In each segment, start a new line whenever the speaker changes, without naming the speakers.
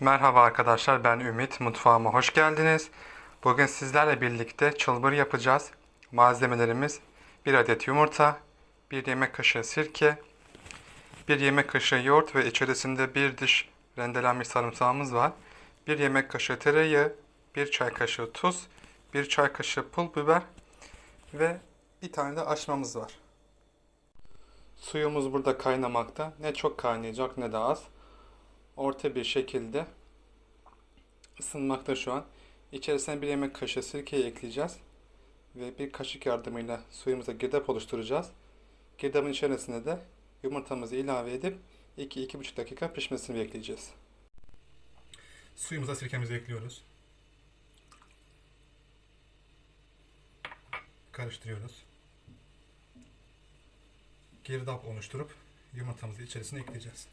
Merhaba arkadaşlar ben Ümit mutfağıma hoş geldiniz. Bugün sizlerle birlikte çılbır yapacağız. Malzemelerimiz 1 adet yumurta, 1 yemek kaşığı sirke, 1 yemek kaşığı yoğurt ve içerisinde 1 diş rendelenmiş sarımsağımız var. 1 yemek kaşığı tereyağı, 1 çay kaşığı tuz, 1 çay kaşığı pul biber ve bir tane de açmamız var. Suyumuz burada kaynamakta. Ne çok kaynayacak ne de az orta bir şekilde ısınmakta şu an. İçerisine bir yemek kaşığı sirkeyi ekleyeceğiz. Ve bir kaşık yardımıyla suyumuza girdap oluşturacağız. Girdabın içerisine de yumurtamızı ilave edip 2-2,5 dakika pişmesini bekleyeceğiz. Suyumuza sirkemizi ekliyoruz. Karıştırıyoruz. Girdap oluşturup yumurtamızı içerisine ekleyeceğiz.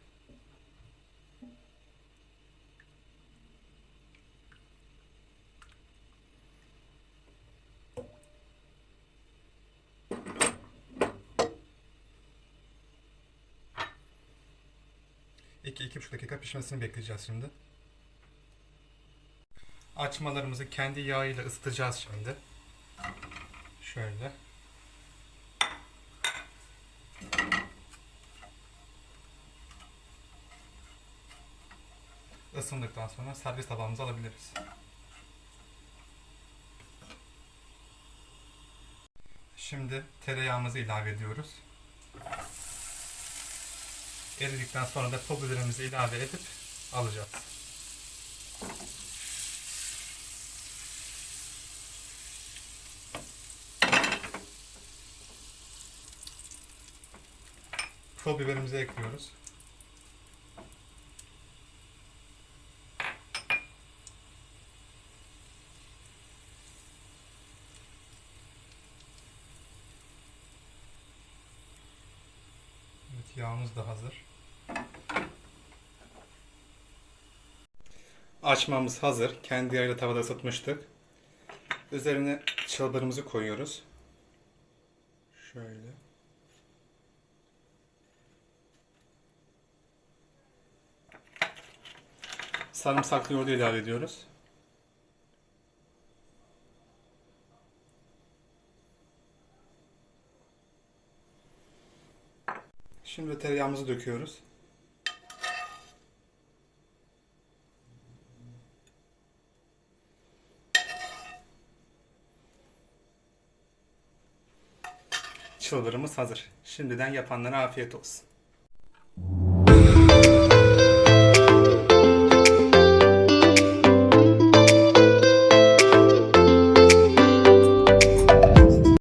İki, iki buçuk dakika pişmesini bekleyeceğiz şimdi. Açmalarımızı kendi yağıyla ısıtacağız şimdi. Şöyle. Isındıktan sonra servis tabağımıza alabiliriz. Şimdi tereyağımızı ilave ediyoruz. Eridikten sonra da pul biberimizi ilave edip alacağız. Pul biberimizi ekliyoruz. Yağımız da hazır. Açmamız hazır. Kendi yağıyla tavada ısıtmıştık. Üzerine çılbırımızı koyuyoruz. Şöyle. Sarımsaklı yoğurdu ilave ediyoruz. Şimdi tereyağımızı döküyoruz. Çılbırımız hazır. Şimdiden yapanlara afiyet olsun.